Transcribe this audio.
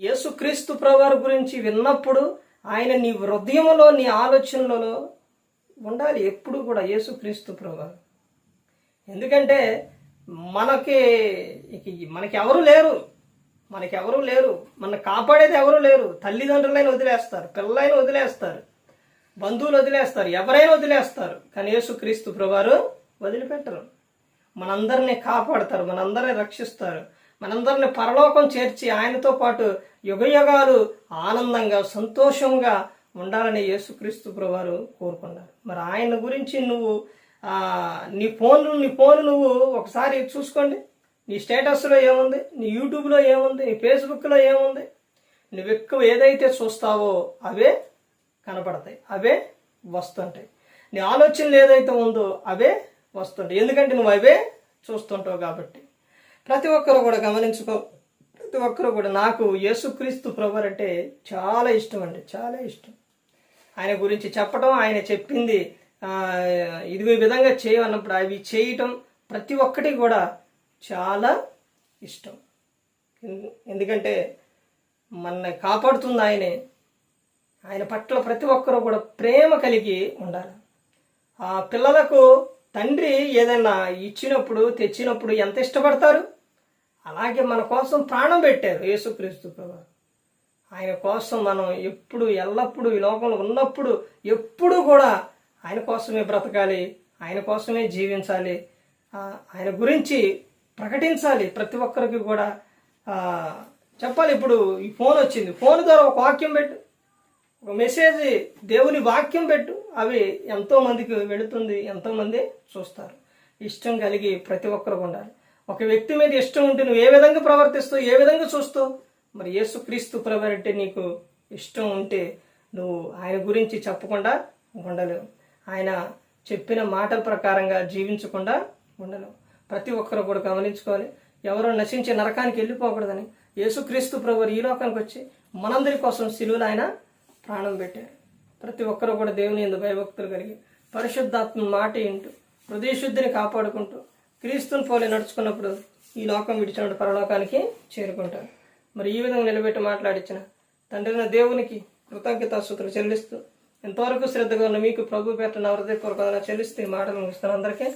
యేసుక్రీస్తు ప్రవారి గురించి విన్నప్పుడు ఆయన నీ హృదయంలో నీ ఆలోచనలలో ఉండాలి. ఎప్పుడు కూడా యేసుక్రీస్తు ప్రవారు. ఎందుకంటే మనకి ఇక మనకి ఎవరు లేరు. మనకి ఎవరు లేరు. మన కాపాడేది ఎవరు లేరు. తల్లిదండ్రులైన వదిలేస్తారు. పిల్లలైన వదిలేస్తారు. బంధువులు వదిలేస్తారు. ఎవరైనా వదిలేస్తారు. కానీ యేసుక్రీస్తు ప్రభువారు వదిలిపెట్టరు. మనందరినీ కాపాడతారు. మనందరినీ రక్షిస్తారు. మనందరిని పరలోకం చేర్చి ఆయనతో పాటు యుగయుగాలు ఆనందంగా సంతోషంగా ఉండాలని యేసుక్రీస్తు ప్రభువారు కోరుకున్నారు. మరి ఆయన గురించి నువ్వు నీ ఫోన్ నీ ఫోన్ నువ్వు ఒకసారి చూసుకోండి. నీ స్టేటస్లో ఏముంది? నీ యూట్యూబ్లో ఏముంది? నీ ఫేస్బుక్లో ఏముంది? నువ్వు ఎక్కువ ఏదైతే చూస్తావో అవే కనపడతాయి. అవే వస్తుంటాయి. నీ ఆలోచనలు ఏదైతే ఉందో అవే వస్తుంటాయి. ఎందుకంటే నువ్వు అవే చూస్తుంటావు కాబట్టి. ప్రతి ఒక్కరు కూడా గమనించుకో ప్రతి ఒక్కరు కూడా నాకు యేసుక్రీస్తు ప్రభు అంటే చాలా ఇష్టం అండి చాలా ఇష్టం. ఆయన గురించి చెప్పడం ఆయన చెప్పింది ఇది ఇదిగో విధంగా చేయమన్నప్పుడు అవి చేయటం ప్రతి ఒక్కటి కూడా చాలా ఇష్టం. ఎందుకంటే మన కాపాడుతుంది ఆయనే. ఆయన పట్ల ప్రతి ఒక్కరూ కూడా ప్రేమ కలిగి ఉండాలి. ఆ పిల్లలకు తండ్రి ఏదైనా ఇచ్చినప్పుడు తెచ్చినప్పుడు ఎంత ఇష్టపడతారు? అలాగే మన కోసం ప్రాణం పెట్టారు యేసుక్రీస్తు ప్రభు. ఆయన కోసం మనం ఎప్పుడు ఎల్లప్పుడూ ఈ లోకంలో ఉన్నప్పుడు ఎప్పుడు కూడా ఆయన కోసమే బ్రతకాలి ఆయన కోసమే జీవించాలి ఆయన గురించి ప్రకటించాలి ప్రతి ఒక్కరికి కూడా. చెప్పాలి ఇప్పుడు ఈ ఫోన్ వచ్చింది. ఫోన్ ద్వారా ఒక వాక్యం పెట్టు. ఒక మెసేజ్ దేవుని వాక్యం పెట్టు. అవి ఎంతోమందికి వెళుతుంది ఎంతోమంది చూస్తారు. ఇష్టం కలిగి ప్రతి ఒక్కరు ఉండాలి. ఒక వ్యక్తి మీద ఇష్టం ఉంటే నువ్వు ఏ విధంగా ప్రవర్తిస్తావు ఏ విధంగా చూస్తావు? మరి యేసుక్రీస్తు ప్రభు అంటే నీకు ఇష్టం ఉంటే నువ్వు ఆయన గురించి చెప్పకుండా ఉండలేవు. ఆయన చెప్పిన మాటల ప్రకారంగా జీవించకుండా ఉండలేవు. ప్రతి ఒక్కరు కూడా గమనించుకోవాలి. ఎవరో నశించే నరకానికి వెళ్ళిపోకూడదని యేసుక్రీస్తు ప్రభు ఈ లోకానికి వచ్చి మనందరి కోసం సిలువులు ఆయన ప్రాణం పెట్టారు. ప్రతి ఒక్కరు కూడా దేవుని ఎందు భయభక్తులు కలిగి పరిశుద్ధాత్మ మాట ఇంటూ హృదయశుద్ధిని కాపాడుకుంటూ క్రీస్తుని పోలి నడుచుకున్నప్పుడు ఈ లోకం విడిచినప్పుడు పరలోకానికి చేరుకుంటారు. మరి ఈ విధంగా నిలబెట్టి మాట్లాడించిన తండ్రిన దేవునికి కృతజ్ఞతాస్తుతులు చెల్లిస్తూ ఎంతవరకు శ్రద్ధగా ఉన్న మీకు ప్రభు పెట్టిన హృదయపూర్వకంగా చెల్లిస్తూ ఈ మాటలు ముగిస్తాను అందరికీ